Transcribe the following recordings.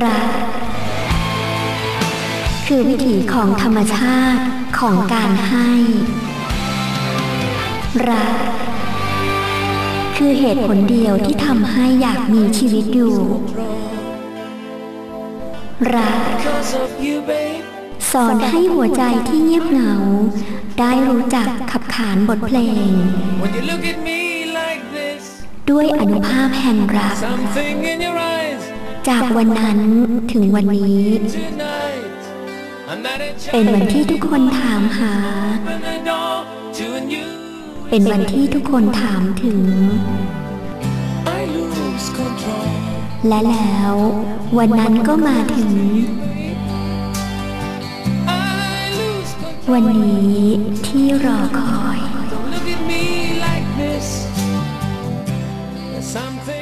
รัก คือวิถีของธรรมชาติของการให้ รัก คือเหตุผลเดียวที่ทำให้อยากมีชีวิตอยู่ รัก Because of you, babe. สอนให้หัวใจที่เงียบเหงา ได้รู้จักขับขานบทเพลง When you look at me like this, ด้วยอนุภาพแห่งรัก จากวันนั้นถึงวันนี้ เป็นวันที่ทุกคนถามหา เป็นวันที่ทุกคนถามถึง และแล้ววันนั้นก็มาถึง วันนี้ที่รอคอย something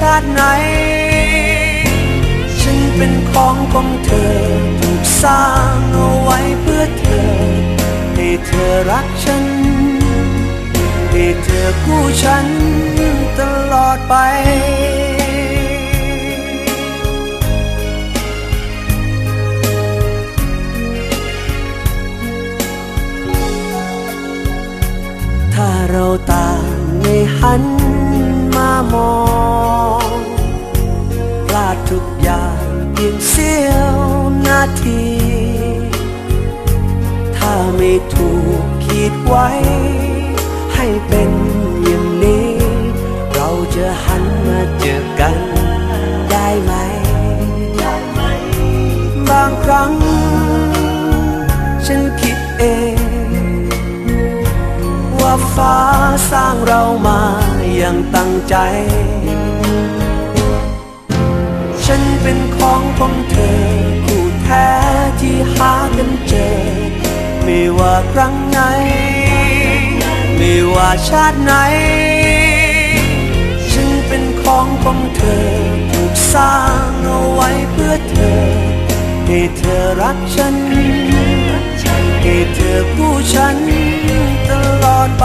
ชาติไหน ฉันเป็นของของเธอถูกสร้างเอาไว้เพื่อเธอ ให้เธอรักฉัน ให้เธอกู้ฉันตลอดไป พียงเสี้ยวนาที ถ้าไม่ถูกขีดไว้ ให้เป็นอย่างนี้ เราจะหันมาเจอกันได้ไหม บางครั้ง ฉันคิดเอง ว่าฟ้าสร้างเรามาอย่างตั้งใจ ฉันเป็นของของเธอคู่แท้ที่หากันเจอ ไม่ว่าครั้งไหน ไม่ว่าชาติไหน ฉันเป็นของของเธอถูกสร้างเอาไว้เพื่อเธอ ให้เธอรักฉัน ให้เธอคู่ฉันตลอดไป